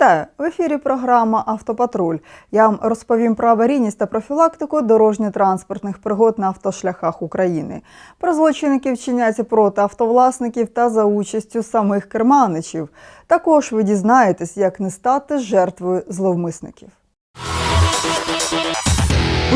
Вітаю! В ефірі програма Автопатруль. Я вам розповім про аварійність та профілактику дорожньо-транспортних пригод на автошляхах України. Про злочини, які вчиняються проти автовласників та за участю самих керманичів. Також ви дізнаєтесь, як не стати жертвою зловмисників.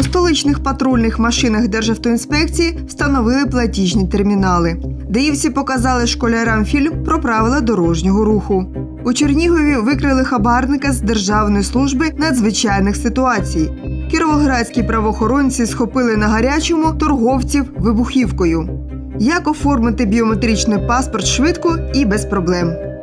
У столичних патрульних машинах Державтоінспекції встановили платіжні термінали. Даївці показали школярам фільм про правила дорожнього руху. У Чернігові викрили хабарника з Державної служби надзвичайних ситуацій. Кіровоградські правоохоронці схопили на гарячому торговців вибухівкою. Як оформити біометричний паспорт швидко і без проблем.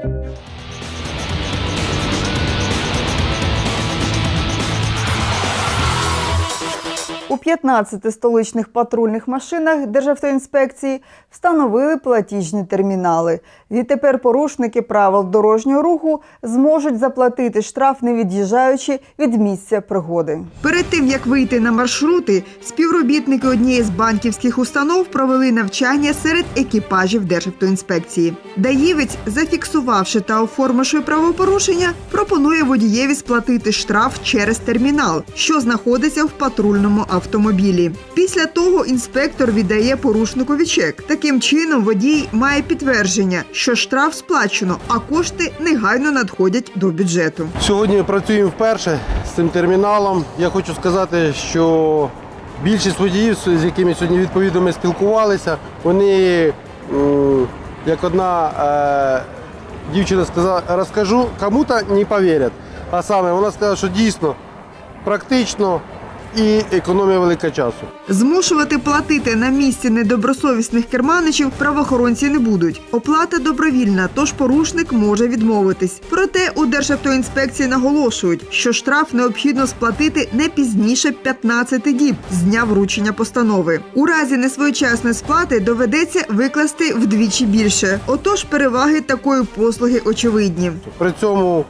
У 15 столичних патрульних машинах Державтоінспекції встановили платіжні термінали. Відтепер порушники правил дорожнього руху зможуть заплатити штраф, не від'їжджаючи від місця пригоди. Перед тим як вийти на маршрути, співробітники однієї з банківських установ провели навчання серед екіпажів Державтоінспекції. Даївець, зафіксувавши та оформивши правопорушення, пропонує водієві сплатити штраф через термінал, що знаходиться в патрульному автомобілі. Після того інспектор віддає порушникові чек. Таким чином водій має підтвердження, що штраф сплачено, а кошти негайно надходять до бюджету. Сьогодні працюємо вперше з цим терміналом. Я хочу сказати, що більшість водіїв, з якими сьогодні відповідно ми спілкувалися, вони, як одна е, дівчина сказала, розкажу, кому-то не повірять. А саме вона сказала, що дійсно практично і економія велика часу. Змушувати платити на місці недобросовісних керманичів правоохоронці не будуть. Оплата добровільна, тож порушник може відмовитись. Проте у Державтоінспекції наголошують, що штраф необхідно сплатити не пізніше 15 діб з дня вручення постанови. У разі несвоєчасної сплати доведеться викласти вдвічі більше. Отож, переваги такої послуги очевидні. При цьому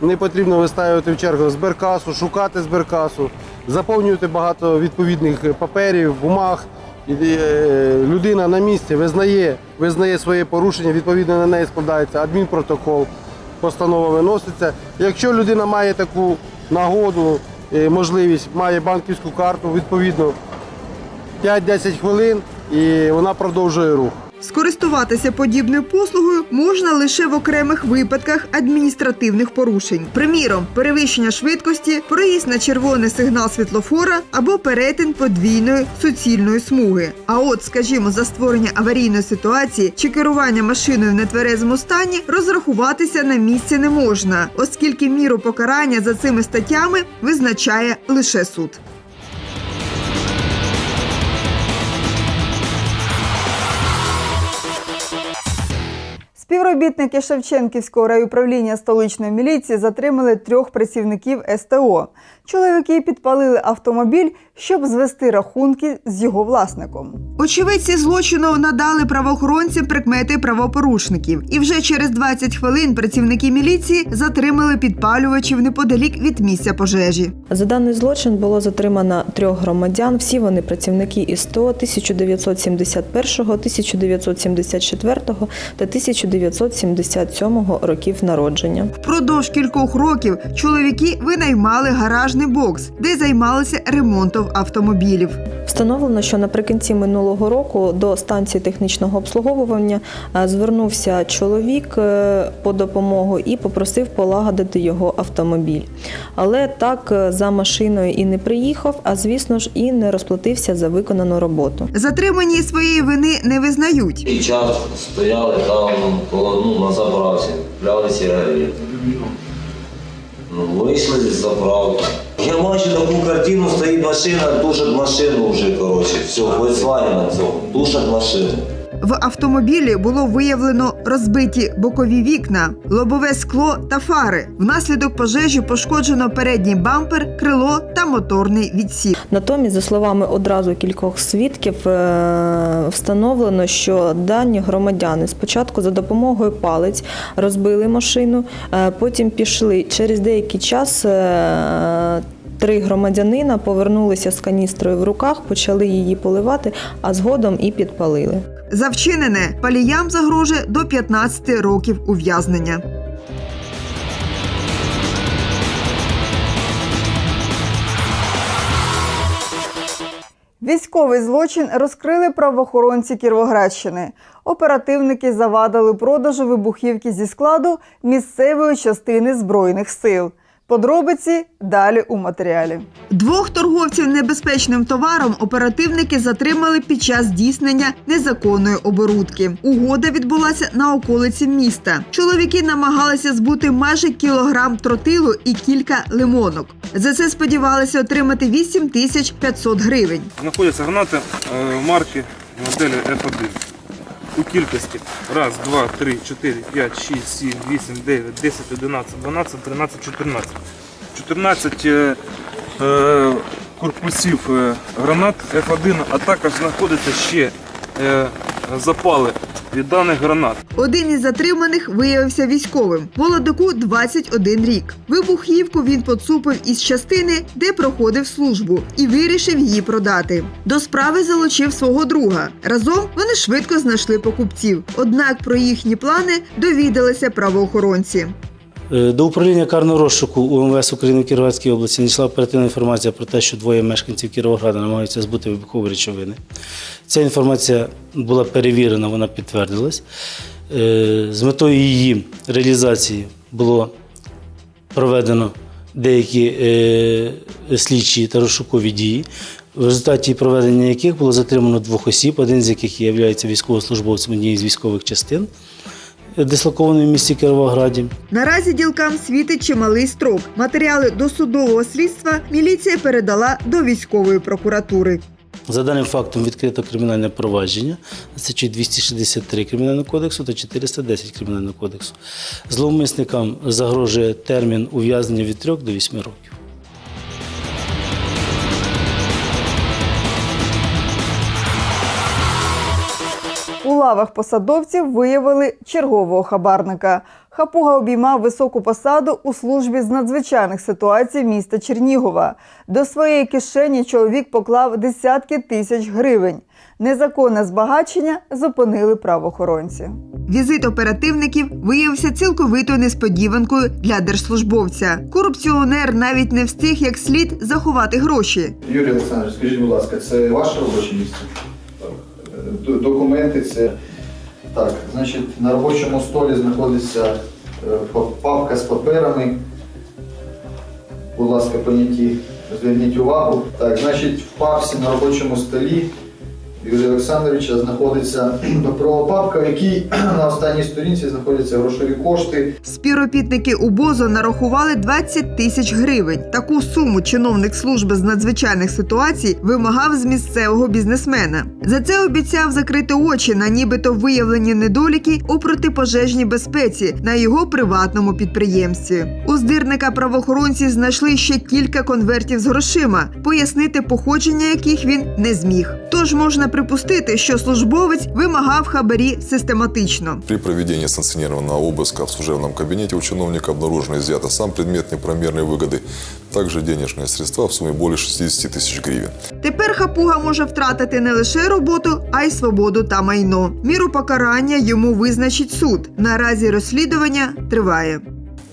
не потрібно виставити в чергу зберкасу, шукати зберкасу, заповнювати багато відповідних паперів, бумаг. Е, людина на місці визнає, визнає своє порушення, відповідно на неї складається адмінпротокол, постанова виноситься. Якщо людина має таку нагоду, е, можливість, має банківську карту, відповідно 5-10 хвилин і вона продовжує рух. Скористуватися подібною послугою можна лише в окремих випадках адміністративних порушень. Приміром, перевищення швидкості, проїзд на червоний сигнал світлофора або перетин подвійної суцільної смуги. А от, скажімо, за створення аварійної ситуації чи керування машиною в нетверезому стані розрахуватися на місці не можна, оскільки міру покарання за цими статтями визначає лише суд. Співробітники Шевченківського райуправління столичної міліції затримали трьох працівників СТО. Чоловіки підпалили автомобіль, щоб звести рахунки з його власником. Очевидці злочину надали правоохоронцям прикмети правопорушників, і вже через 20 хвилин працівники міліції затримали підпалювачів неподалік від місця пожежі. За даний злочин було затримано трьох громадян. Всі вони працівники ІСТО 1971, 1974 та 1977 років народження. Впродовж кількох років чоловіки винаймали гаражний бокс, де займалися ремонтом автомобілів. Встановлено, що наприкінці минулого року до станції технічного обслуговування е, звернувся чоловік е, по допомогу і попросив полагодити його автомобіль. Але так е, за машиною і не приїхав, а звісно ж і не розплатився за виконану роботу. Затримані своєї вини не визнають. І час стояли там коло, ну, на заправці, купляли сигарети. Ну, вийшли з заправки. Я бачу таку картину, стоїть машина, тушать машину вже, коротше, все, Volkswagen на цьому, тушать машину. В автомобілі було виявлено розбиті бокові вікна, лобове скло та фари. Внаслідок пожежі пошкоджено передній бампер, крило та моторний відсік. Натомість, за словами одразу кількох свідків, е, встановлено, що дані громадяни спочатку за допомогою палець розбили машину, е, потім пішли через деякий час. е, Три громадянина повернулися з каністрою в руках, почали її поливати, а згодом і підпалили. За вчинене паліям загрожує до 15 років ув'язнення. Військовий злочин розкрили правоохоронці Кіровоградщини. Оперативники завадили продажу вибухівки зі складу місцевої частини збройних сил. Подробиці далі у матеріалі. Двох торговців небезпечним товаром оперативники затримали під час здійснення незаконної оборудки. Угода відбулася на околиці міста. Чоловіки намагалися збути майже кілограм тротилу і кілька лимонок. За це сподівалися отримати 8 тисяч 500 гривень. знаходяться гранати е, марки моделі F1 у кількості 1, 2, 3, 4, 5, 6, 7, 8, 9, 10, 11, 12, 13, 14. 14 е, е, корпусів е, гранат F1, а також знаходяться ще е, запали від даних гранат. Один із затриманих виявився військовим. Володику 21 рік. Вибухівку він поцупив із частини, де проходив службу, і вирішив її продати. До справи залучив свого друга. Разом вони швидко знайшли покупців. Однак про їхні плани довідалися правоохоронці. Е, До управління карного розшуку УМВС України в Кіровоградській області надійшла оперативна інформація про те, що двоє мешканців Кіровограда намагаються збути вибухові речовини. Ця інформація була перевірена, вона підтвердилась. Е, З метою її реалізації було проведено деякі е, слідчі та розшукові дії, в результаті проведення яких було затримано двох осіб, один з яких є військовослужбовцем однієї з військових частин, дислокованої в місті Кіровограді. Наразі ділкам світить чималий строк. Матеріали досудового слідства міліція передала до військової прокуратури. За даним фактом відкрито кримінальне провадження, це чи 263 Кримінального кодексу та 410 Кримінального кодексу. Зловмисникам загрожує термін ув'язнення від 3 до 8 років. Лавах посадовців виявили чергового хабарника. Хапуга обіймав високу посаду у службі з надзвичайних ситуацій міста Чернігова. До своєї кишені чоловік поклав десятки тисяч гривень. Незаконне збагачення зупинили правоохоронці. Візит оперативників виявився цілковитою несподіванкою для держслужбовця. Корупціонер навіть не встиг як слід заховати гроші. Юрій Олександрович, скажіть, будь ласка, це ваше робоче місце? Документи це. Так, значить, на робочому столі знаходиться е, папка з паперами. Будь ласка, поняті, зверніть увагу. Так, значить, в папці на робочому столі Юрія Олександровича знаходиться паперова папка, в якій на останній сторінці знаходяться грошові кошти Співробітники УБОЗу нарахували 20 тисяч гривень. Таку суму чиновник служби з надзвичайних ситуацій вимагав з місцевого бізнесмена. За це обіцяв закрити очі на нібито виявлені недоліки у протипожежній безпеці на його приватному підприємстві. У здирника правоохоронці знайшли ще кілька конвертів з грошима, пояснити походження яких він не зміг. Тож можна припустити, що службовець вимагав хабарі систематично. При проведении санкционированного обыска в служебном кабинете у чиновника обнаружено изъято сам предмет неправомерной выгоды, также денежные средства в сумме более 60 тысяч гривен. Тепер хапуга може втратити не лише роботу, а й свободу та майно. Міру покарання йому визначить суд. Наразі розслідування триває.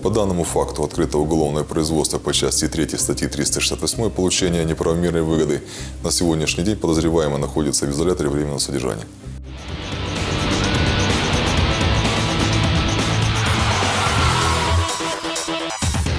По данному факту открыто уголовное производство по части 3 статьи 368 «Получение неправомерной выгоды». На сегодняшний день подозреваемый находится в изоляторе временного содержания.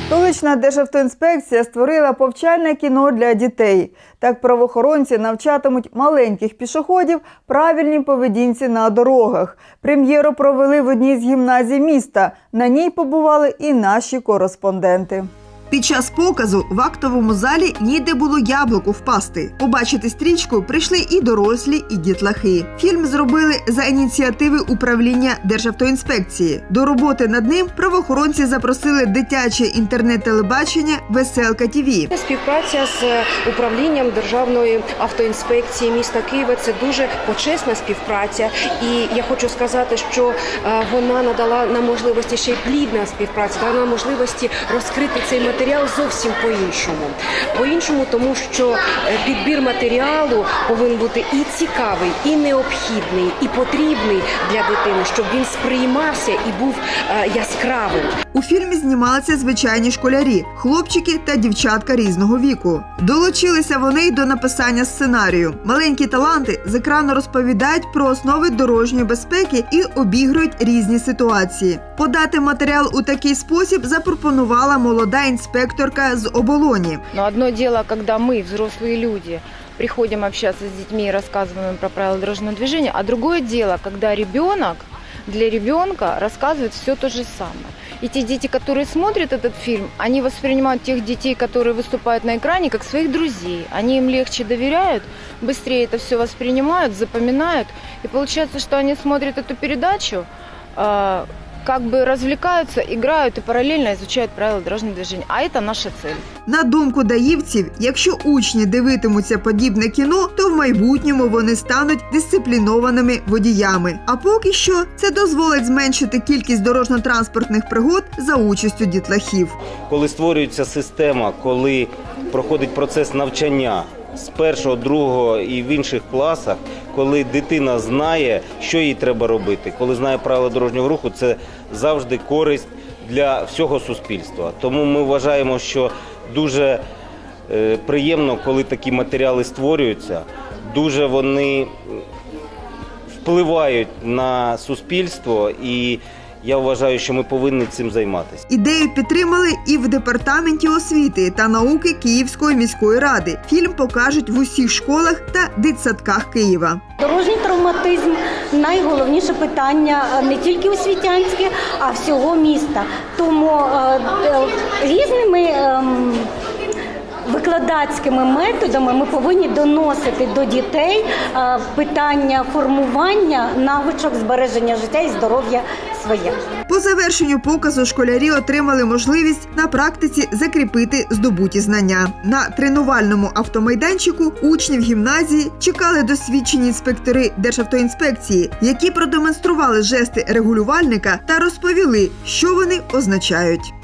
Столична державтоінспекція створила повчальне кіно для дітей. Так правоохоронці навчатимуть маленьких пішоходів правильній поведінці на дорогах. Прем'єру провели в одній з гімназій міста. На ній побували і наші кореспонденти. Під час показу в актовому залі ніде було яблуку впасти. Побачити стрічку прийшли і дорослі, і дітлахи. Фільм зробили за ініціативи управління Державтоінспекції. До роботи над ним правоохоронці запросили дитяче інтернет-телебачення Веселка ТІВІ. Співпраця з управлінням Державної автоінспекції міста Києва це дуже почесна співпраця. І я хочу сказати, що е, вона надала нам можливості ще й плідна співпраця, дала нам можливості розкрити цей матеріал матеріал зовсім по-іншому. По-іншому, тому що е, підбір матеріалу повинен бути і цікавий, і необхідний, і потрібний для дитини, щоб він сприймався і був е, яскравим. У фільмі знімалися звичайні школярі, хлопчики та дівчатка різного віку. Долучилися вони й до написання сценарію. Маленькі таланти з екрану розповідають про основи дорожньої безпеки і обігрують різні ситуації. Подати матеріал у такий спосіб запропонувала молода інспекторка з оболоні. Но одно дело, когда мы, взрослые люди, приходим общаться с детьми и рассказываем им про правила дорожного движения, а другое дело, когда ребенок для ребенка рассказывает все то же самое. И те дети, которые смотрят этот фильм, они воспринимают тех детей, которые выступают на экране, как своих друзей. Они им легче доверяют, быстрее это все воспринимают, запоминают. И получается, что они смотрят эту передачу, э, как бы развлекаются, играют и параллельно изучают правила дорожного движения. А это наша цель. На думку даївців, якщо учні дивитимуться подібне кіно, то в майбутньому вони стануть дисциплінованими водіями. А поки що це дозволить зменшити кількість дорожньо-транспортних пригод за участю дітлахів. коли створюється система, коли проходить процес навчання з першого, другого і в інших класах, коли дитина знає, що їй треба робити, коли знає правила дорожнього руху, це завжди користь для всього суспільства. Тому ми вважаємо, що дуже е, приємно, коли такі матеріали створюються. Дуже вони впливають на суспільство, і я вважаю, що ми повинні цим займатися. Ідею підтримали і в департаменті освіти та науки Київської міської ради. Фільм покажуть в усіх школах та дитсадках Києва. Дорожній травматизм найголовніше питання е, не тільки освітянське, а всього міста. Тому е, е, різними ем, викладацькими методами ми повинні доносити до дітей е, питання формування навичок збереження життя і здоров'я своє. По завершенню показу школярі отримали можливість на практиці закріпити здобуті знання. На тренувальному автомайданчику учнів гімназії чекали досвідчені інспектори Державтоінспекції, які продемонстрували жести регулювальника та розповіли, що вони означають.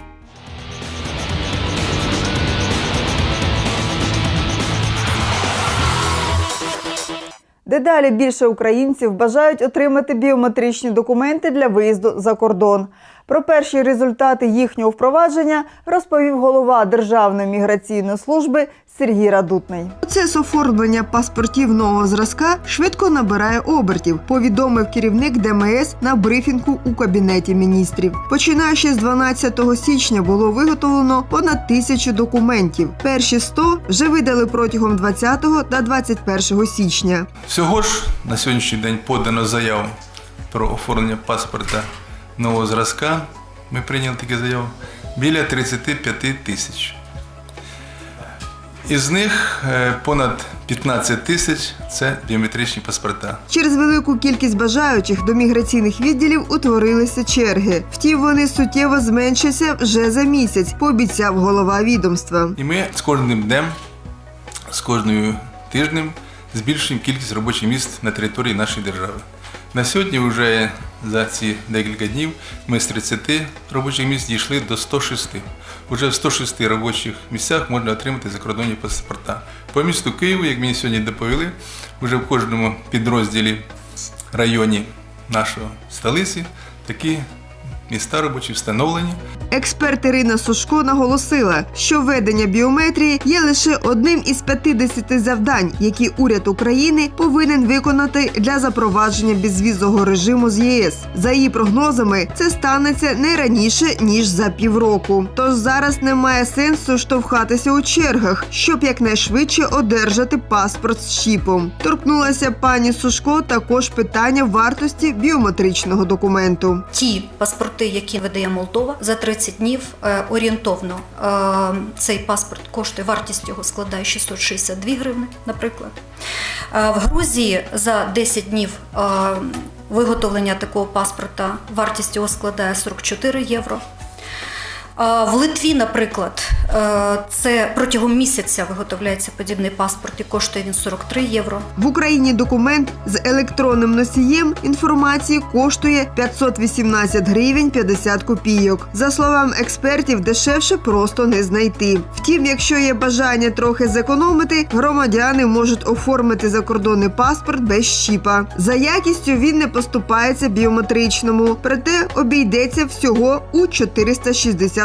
Дедалі більше українців бажають отримати біометричні документи для виїзду за кордон. Про перші результати їхнього впровадження розповів голова Державної міграційної служби Сергій Радутний. Процес оформлення паспортів нового зразка швидко набирає обертів, повідомив керівник ДМС на брифінгу у кабінеті міністрів. Починаючи з 12 січня було виготовлено понад тисячу документів. Перші 100 вже видали протягом 20 та 21 січня. Всього ж на сьогоднішній день подано заяв про оформлення паспорта нового зразка. Ми прийняли такі заяви біля 35 тисяч. Із них е, понад 15 тисяч це біометричні паспорта. Через велику кількість бажаючих до міграційних відділів утворилися черги. Втім, вони суттєво зменшаться вже за місяць, пообіцяв голова відомства. І ми з кожним днем, з кожною тижнем збільшуємо кількість робочих місць на території нашої держави. На сьогодні вже за ці декілька днів ми з 30 робочих місць дійшли до 106. Уже в 106 робочих місцях можна отримати закордонні паспорта. По місту Києву, як мені сьогодні доповіли, вже в кожному підрозділі районі нашої столиці такі міста робочі встановлені. Експерт Ірина Сушко наголосила, що введення біометрії є лише одним із 50 завдань, які уряд України повинен виконати для запровадження безвізового режиму з ЄС. За її прогнозами, це станеться не раніше ніж за півроку. Тож зараз немає сенсу штовхатися у чергах, щоб якнайшвидше одержати паспорт з чіпом. Торкнулася пані Сушко також питання вартості біометричного документу. ті паспорти, які видає Молдова за 30 днів е, орієнтовно. е, Цей паспорт коштує, вартість його складає 662 гривни, наприклад. Е, В Грузії за 10 днів виготовлення такого паспорта вартість його складає 44 євро. В Литві, наприклад, е, Це протягом місяця виготовляється подібний паспорт і коштує він 43 євро. В Україні документ з електронним носієм інформації коштує 518 гривень 50 копійок. За словами експертів, дешевше просто не знайти. Втім, якщо є бажання трохи зекономити, громадяни можуть оформити закордонний паспорт без щіпа. За якістю він не поступається біометричному, проте обійдеться всього у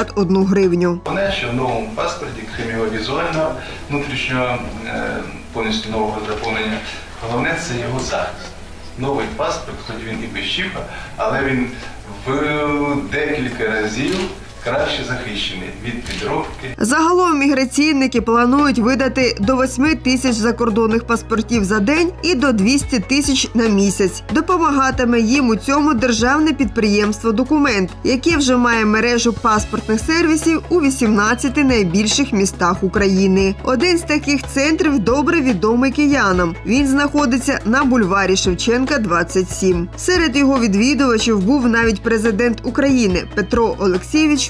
461 гривню. Головне, що в новому паспорті, крім його візуального, внутрішнього е, повністю нового заповнення, головне це його захист. Новий паспорт, хоч він і без чіпа, але він в декілька разів краще захищений від підробки. Загалом міграційники планують видати до 8 тисяч закордонних паспортів за день і до 200 тисяч на місяць. Допомагатиме їм у цьому державне підприємство Документ, яке вже має мережу паспортних сервісів у 18 найбільших містах України. Один з таких центрів добре відомий киянам. Він знаходиться на бульварі Шевченка, 27. Серед його відвідувачів був навіть президент України Петро Олексійович